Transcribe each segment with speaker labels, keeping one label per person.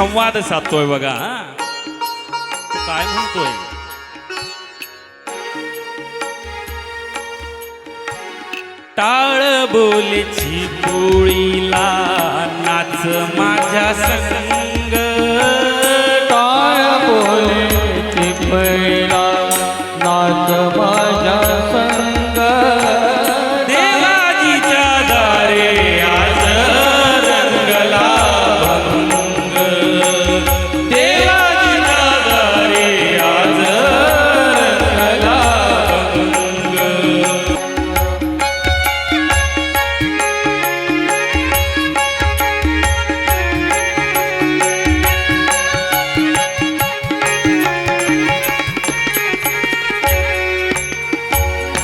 Speaker 1: संवाद साधतोय बघा काय म्हणतोय? टाळ बोलेची पोळीला नाच माझ्या संग.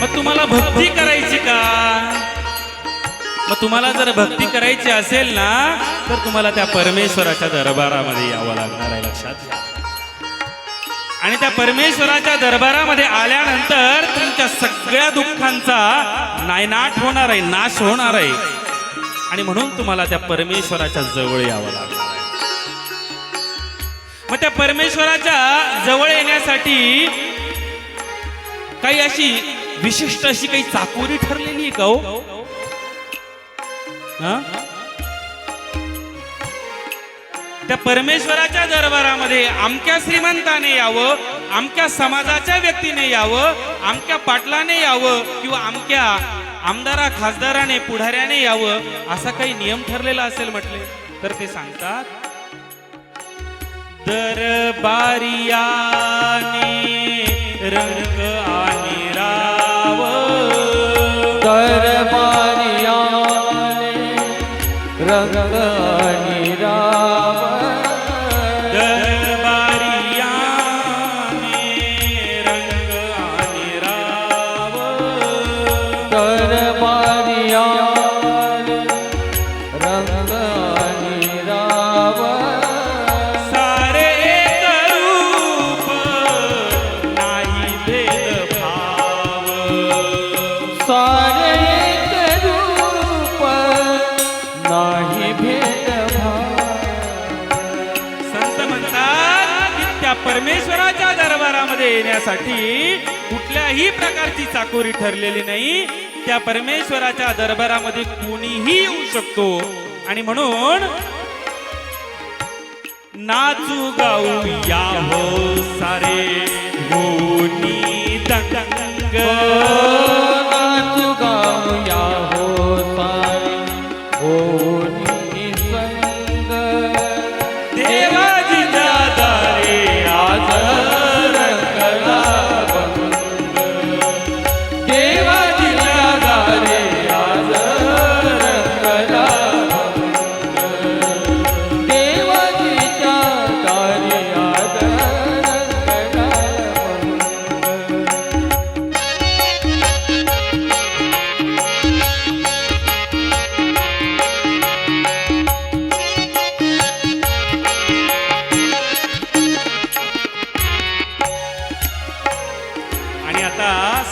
Speaker 1: मग तुम्हाला भक्ती करायची का? मग तुम्हाला जर भक्ती करायची असेल ना तर तुम्हाला त्या परमेश्वराच्या दरबारामध्ये यावं लागणार आहे लक्षात घ्या. आणि त्या परमेश्वराच्या दरबारामध्ये आल्यानंतर तुमच्या सगळ्या दुःखांचा नायनाट होणार आहे नाश होणार आहे. आणि म्हणून तुम्हाला त्या परमेश्वराच्या जवळ यावं लागणार मग त्या परमेश्वराच्या जवळ येण्यासाठी काही अशी विशिष्ट अशी काही चाकोरी ठरलेली आहे का हो? त्या परमेश्वराच्या दरबारामध्ये आमच्या श्रीमंताने यावं आमच्या समाजाच्या व्यक्तीने यावं आमच्या पाटलाने यावं किंवा आमच्या आमदारा खासदाराने पुढाऱ्याने यावं असा काही नियम ठरलेला असेल म्हटले तर ते सांगतात दरबारियाने रंग परमेश्वराच्या दरबारामध्ये येण्यासाठी कुठल्याही प्रकारची चाकोरी ठरलेली नाही. त्या परमेश्वराच्या दरबारामध्ये कोणीही येऊ शकतो. आणि म्हणून नाचू गाऊ या हो.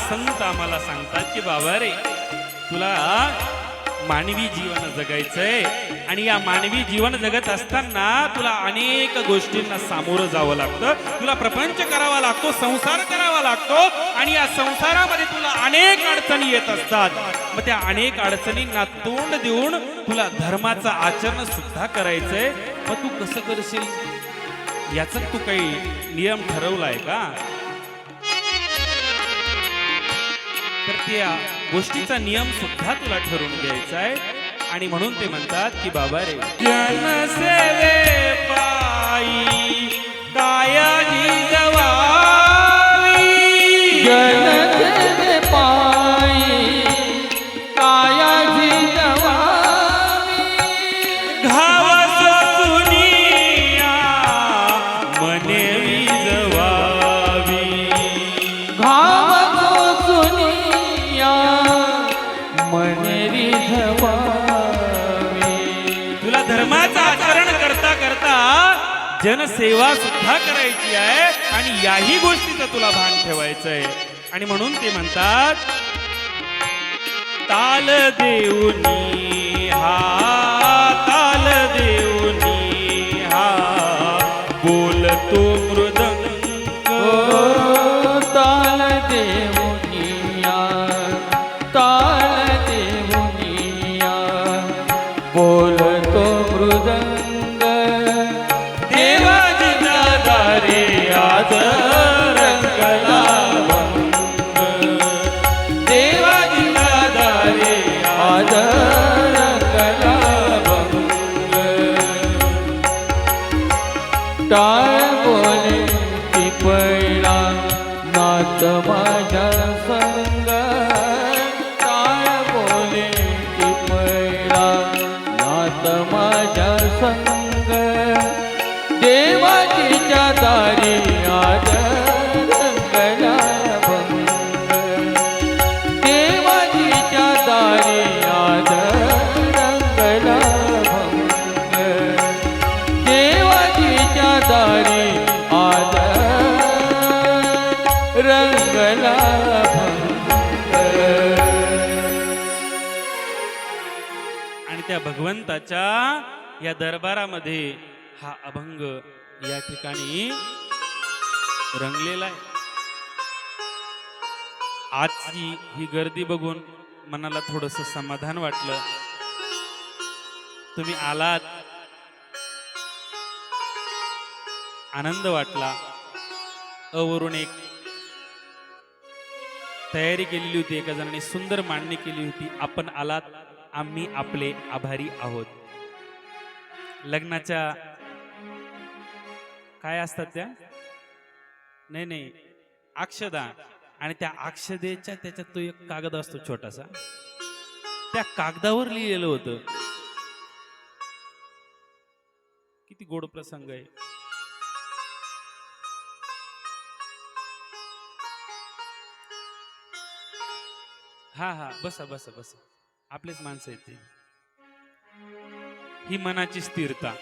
Speaker 1: संत आम्हाला सांगतात की बाबा रे तुला मानवी जीवन जगायचंय आणि या मानवी जीवन जगत असताना तुला अनेक गोष्टींना सामोरं जावं लागतं. तुला प्रपंच करावा लागतो संसार करावा लागतो आणि या संसारामध्ये तुला अनेक अडचणी येत असतात. मग त्या अनेक अडचणींना तोंड देऊन तुला धर्माचं आचरण सुद्धा करायचंय. मग तू कसं करशील? याचा तू काही नियम ठरवलाय का? तर त्या गोष्टीचा नियम सुद्धा तुला ठरवून घ्यायचा आहे. आणि म्हणून ते म्हणतात की बाबा रे जनसेवे पायी दायाजी जनसेवा सुद्धा करायची आहे आणि याही गोष्टीचं तुला भान ठेवायचंय. आणि म्हणून ते म्हणतात ताल देऊनी हा ताल
Speaker 2: देऊनी हा बोलतो मृदंग.
Speaker 1: ताल देव भगवंताच्या या दरबारामध्ये हा अभंग या ठिकाणी रंगलेला आहे. आजची ही गर्दी बघून मनाला थोडस समाधान वाटलं. तुम्ही आलात. आनंद वाटला. अवरून एक तयारी केलेली होती एका जणांनी सुंदर मांडणी केली होती. आपण आलात. आम्ही आपले आभारी आहोत. लग्नाच्या काय असतात त्या? नाही नाही. अक्षदा. आणि त्या अक्षदेच्या त्याच्यात तो एक कागद असतो छोटासा. त्या कागदावर लिहिलेलं होतं. किती गोड प्रसंग आहे. हा हा. बसा बसा बसा. आपलेच माणसं येते ही मनाची स्थिरता.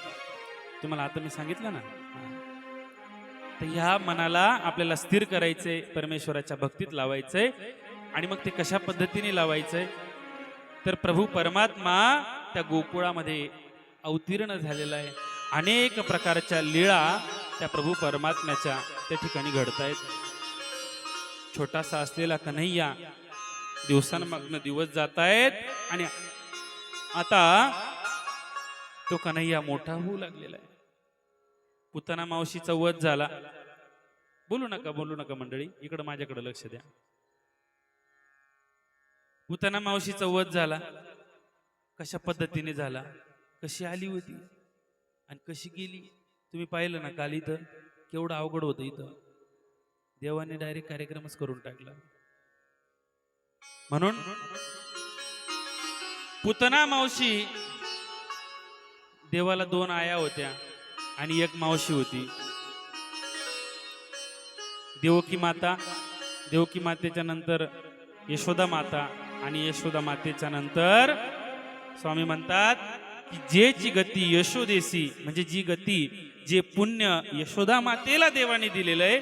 Speaker 1: तुम्हाला आता मी सांगितलं ना? तर ह्या मनाला आपल्याला स्थिर करायचंय परमेश्वराच्या भक्तीत लावायचंय आणि मग ते कशा पद्धतीने लावायचंय? तर प्रभू परमात्मा त्या गोकुळामध्ये अवतीर्ण झालेला आहे. अनेक प्रकारच्या लीळा त्या प्रभू परमात्म्याच्या त्या ठिकाणी घडतायत. छोटासा असलेला कन्हैया दिवसांमागनं दिवस जात आहेत आणि आता तो कन्हैया मोठा होऊ लागलेला आहे. पुतना मावशीचा वध झाला. बोलू नका बोलू नका मंडळी. इकडं माझ्याकडे लक्ष द्या. पुतना मावशीचा वध झाला. कशा पद्धतीने झाला? कशी आली होती? आणि कशी गेली? तुम्ही पाहिलं ना काल इथं? केवढं अवघड होतं इथं. देवाने डायरेक्ट कार्यक्रमच करून टाकला. म्हणून पुतना मावशी देवाला दोन आया होत्या आणि एक मावशी होती. देवकी माता देवकी मातेच्या नंतर यशोदा माता आणि यशोदा मातेच्या नंतर स्वामी म्हणतात की जी गती यशोदेसी म्हणजे जी गती जे पुण्य यशोदा मातेला देवाने दिलेलं आहे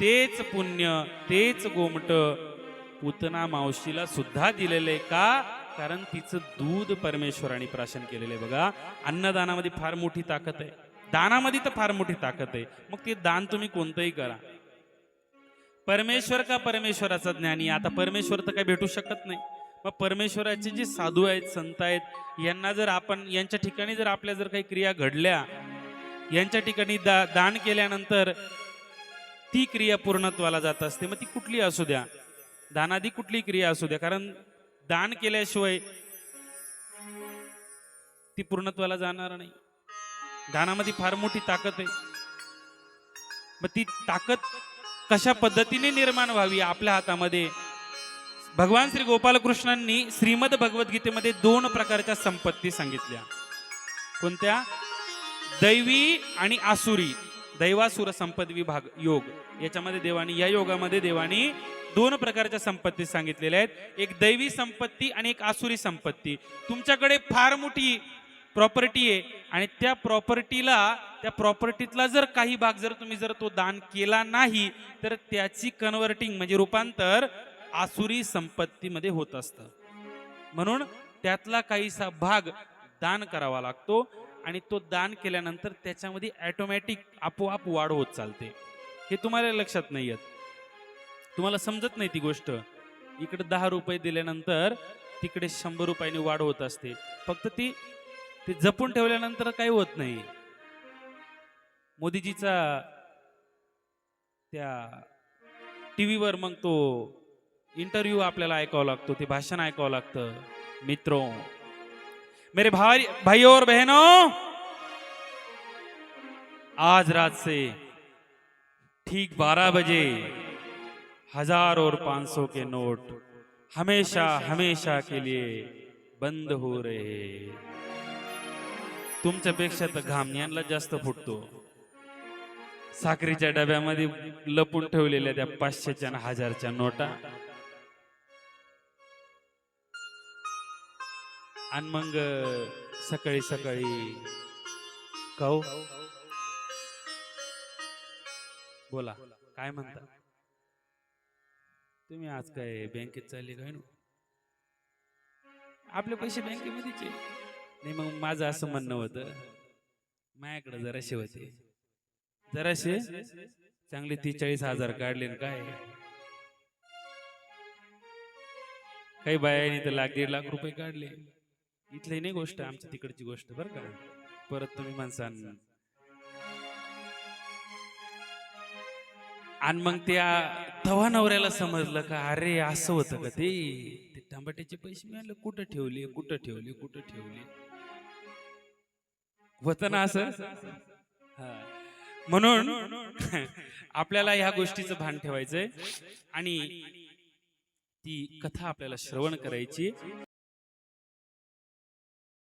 Speaker 1: तेच पुण्य तेच गोमट पुतना मावशीला सुद्धा दिलेलं आहे का? कारण तिचं दूध परमेश्वराने प्राशन केलेलं आहे बघा. अन्नदानामध्ये फार मोठी ताकद आहे. दानामध्ये तर फार मोठी ताकद आहे. मग ते दान तुम्ही कोणतंही करा. परमेश्वर का परमेश्वराचा ज्ञानी? आता परमेश्वर तर काही भेटू शकत नाही. मग परमेश्वराचे जे साधू आहेत संत आहेत यांना जर आपण यांच्या ठिकाणी जर आपल्या जर काही क्रिया घडल्या यांच्या ठिकाणी दा दान केल्यानंतर ती क्रिया पूर्णत्वाला जात असते. मग ती कुठली असू द्या. दानादी कुठली क्रिया असू द्या कारण दान केल्याशिवाय ती पूर्णत्वाला जाणार नाही. दानामध्ये फार मोठी ताकद आहे. मग ती ताकद कशा पद्धतीने निर्माण व्हावी आपल्या हातामध्ये? भगवान श्री गोपालकृष्णांनी श्रीमद भगवद्गीतेमध्ये दोन प्रकारच्या संपत्ती सांगितल्या. कोणत्या? दैवी आणि आसुरी. दैवासुर संपद विभाग योग. याच्यामध्ये देवानी या योगामध्ये देवानी दोन प्रकारच्या संपत्ती सांगितलेल्या आहेत. एक दैवी संपत्ती आणि एक आसुरी संपत्ती. तुमच्याकडे फार मोठी प्रॉपर्टी आहे आणि त्या प्रॉपर्टीला त्या प्रॉपर्टीतला जर काही भाग जर तुम्ही जर तो दान केला नाही तर त्याची कन्व्हर्टिंग म्हणजे रूपांतर आसुरी संपत्तीमध्ये होत असतं. म्हणून त्यातला काहीसा भाग दान करावा लागतो आणि तो दान केल्यानंतर त्याच्यामध्ये ॲटोमॅटिक आपोआप वाढ होत चालते. हे तुम्हाला लक्षात नाही येत. तुम्हाला समजत नाही ती गोष्ट. इकडे दहा रुपये दिल्यानंतर तिकडे शंभर रुपयाने वाढ होत असते. फक्त ती ते जपून ठेवल्यानंतर काही होत नाही. मोदीजीचा त्या टीव्हीवर मग तो इंटरव्ह्यू आपल्याला ऐकावा लागतो ते भाषण ऐकावं लागतं. मित्रो मेरे भाई भाइयों और बहनों आज रात से ठीक बारह बजे हजार और पांच सौ के नोट हमेशा हमेशा के लिए बंद हो रहे। तुमच्यापेक्षा तर घामण्यांना जास्त फुटतो। साखरेच्या डब्यामध्ये लपून ठेवलेल्या त्या पाचशेच्या आणि हजारच्या नोटा। आणि मग सकाळी सकाळी काऊ बोला काय म्हणता? तुम्ही आज काय बँकेत चालले काय ना आपले पैसे बँकेमध्येच आहे. नाही मग माझं असं म्हणणं होतं माझ्याकडे जराशे होते. जराशे चांगले तीस चाळीस हजार काढले न काय? काही बायाने तर लाख दीड लाख रुपये काढले. इथली नाही गोष्ट आमच्या तिकडची गोष्ट बरं का? परत तुम्ही माणसांना आणि मग त्या तवा नवऱ्याला समजलं का अरे असं होतं का ते? ते टमाट्याचे पैसे मिळाले कुठं ठेवले कुठं ठेवले कुठं ठेवले? होत ना असं? हा. म्हणून आपल्याला ह्या गोष्टीचं भान ठेवायचंय आणि ती कथा आपल्याला श्रवण करायची.